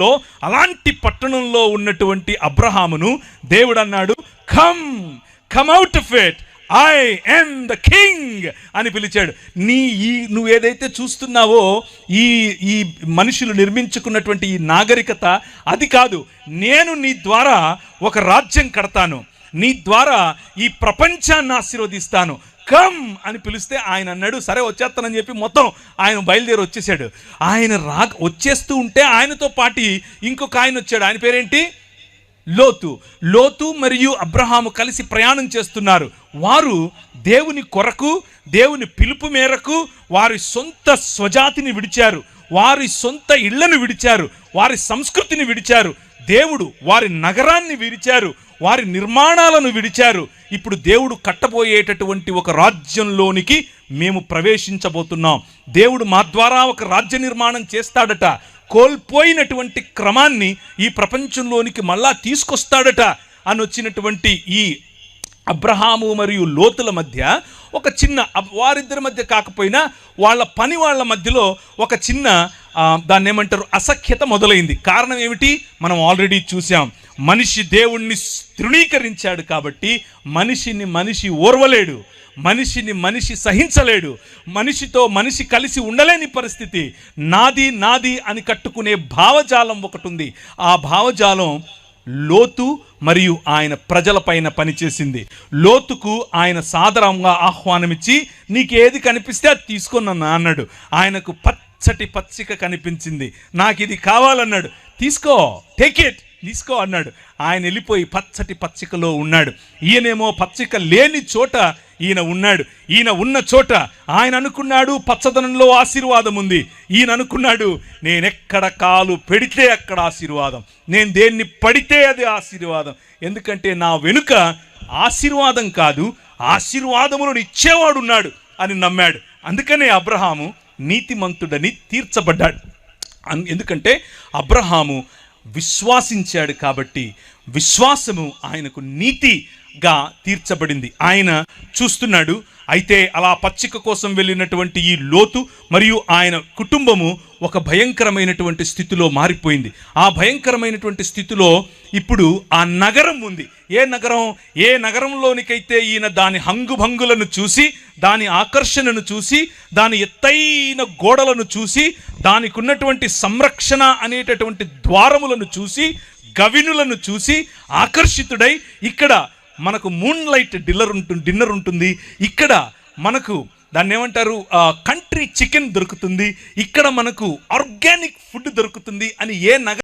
లో అలాంటి పట్టణంలో ఉన్నటువంటి అబ్రహామును దేవుడు అన్నాడు come come out of it I am the king అని పిలిచాడు. నీ ఈ నువ్వు ఏదైతే చూస్తున్నావో ఈ ఈ మనుషులు నిర్మించుకున్నటువంటి ఈ నాగరికత అది కాదు. నేను నీ ద్వారా ఒక రాజ్యం కడతాను. నీ ద్వారా ఈ ప్రపంచాన్ని ఆశీర్వదిస్తాను. కమ్ అని పిలిస్తే ఆయన అన్నాడు సరే వచ్చేస్తానని చెప్పి మొత్తం ఆయన బయలుదేరి వచ్చేసాడు. ఆయన రా వచ్చేస్తూ ఉంటే ఆయనతో పాటి ఇంకొక ఆయన వచ్చాడు. ఆయన పేరేంటి? లోతు. లోతు మరియు అబ్రహాము కలిసి ప్రయాణం చేస్తున్నారు. వారు దేవుని కొరకు దేవుని పిలుపు మేరకు వారి సొంత స్వజాతిని విడిచారు. వారి సొంత ఇళ్ళను విడిచారు. వారి సంస్కృతిని విడిచారు. దేవుడు వారి నగరాన్ని విడిచారు వారి నిర్మాణాలను విడిచారు. ఇప్పుడు దేవుడు కట్టబోయేటటువంటి ఒక రాజ్యంలోనికి మేము ప్రవేశించబోతున్నాం. దేవుడు మా ద్వారా ఒక రాజ్య నిర్మాణం చేస్తాడట. కోల్పోయినటువంటి క్రమాన్ని ఈ ప్రపంచంలోనికి మళ్ళా తీసుకొస్తాడట అని వచ్చినటువంటి ఈ అబ్రహాము మరియు లోతుల మధ్య ఒక చిన్న వారిద్దరి మధ్య కాకపోయినా వాళ్ళ పని వాళ్ళ మధ్యలో ఒక చిన్న దాన్ని ఏమంటారు అసఖ్యత మొదలైంది. కారణం ఏమిటి? మనం ఆల్రెడీ చూసాం మనిషి దేవుణ్ణి తృణీకరించాడు కాబట్టి మనిషిని మనిషి ఓర్వలేడు. మనిషిని మనిషి సహించలేడు. మనిషితో మనిషి కలిసి ఉండలేని పరిస్థితి. నాది నాది అని కట్టుకునే భావజాలం ఒకటి ఉంది ఆ భావజాలం లోతు మరియు ఆయన ప్రజలపైన పనిచేసింది. లోతుకు ఆయన సాదరంగా ఆహ్వానమిచ్చి నీకు ఏది కనిపిస్తే అది తీసుకున్నా అన్నాడు. ఆయనకు పచ్చటి పచ్చిక కనిపించింది. నాకు ఇది కావాలన్నాడు. తీసుకో. Take it. తీసుకో అన్నాడు. ఆయన వెళ్ళిపోయి పచ్చటి పచ్చికలో ఉన్నాడు. ఈయనేమో పచ్చిక లేని చోట ఈయన ఉన్నాడు. ఈయన ఉన్న చోట ఆయన అనుకున్నాడు పచ్చదనంలో ఆశీర్వాదం ఉంది. ఈయన అనుకున్నాడు నేనెక్కడ కాలు పెడితే అక్కడ ఆశీర్వాదం. నేను దేన్ని పడితే అది ఆశీర్వాదం. ఎందుకంటే నా వెనుక ఆశీర్వాదం కాదు ఆశీర్వాదములను ఇచ్చేవాడు ఉన్నాడు అని నమ్మాడు. అందుకనే అబ్రహాము నీతిమంతుడని తీర్చబడ్డాడు. ఎందుకంటే అబ్రహాము విశ్వాసించాడు కాబట్టి విశ్వాసము ఆయనకు నీతిగా తీర్చబడింది. ఆయన చూస్తున్నాడు అయితే అలా పచ్చిక కోసం వెళ్ళినటువంటి ఈ లోతు మరియు ఆయన కుటుంబము ఒక భయంకరమైనటువంటి స్థితిలో మారిపోయింది. ఆ భయంకరమైనటువంటి స్థితిలో ఇప్పుడు ఆ నగరం ఉంది. ఏ నగరం? ఏ నగరంలోనికైతే ఈయన దాని హంగుభంగులను చూసి దాని ఆకర్షణను చూసి దాని ఎత్తైన గోడలను చూసి దానికి ఉన్నటువంటి సంరక్షణ అనేటటువంటి ద్వారములను చూసి గవినులను చూసి ఆకర్షితుడై ఇక్కడ మనకు మూన్ లైట్ డిన్నర్ ఉంటుంది డిన్నర్ ఉంటుంది. ఇక్కడ మనకు దాన్ని ఏమంటారు? కంట్రీ చికెన్ దొరుకుతుంది. ఇక్కడ మనకు ఆర్గానిక్ ఫుడ్ దొరుకుతుంది అని ఏ నగ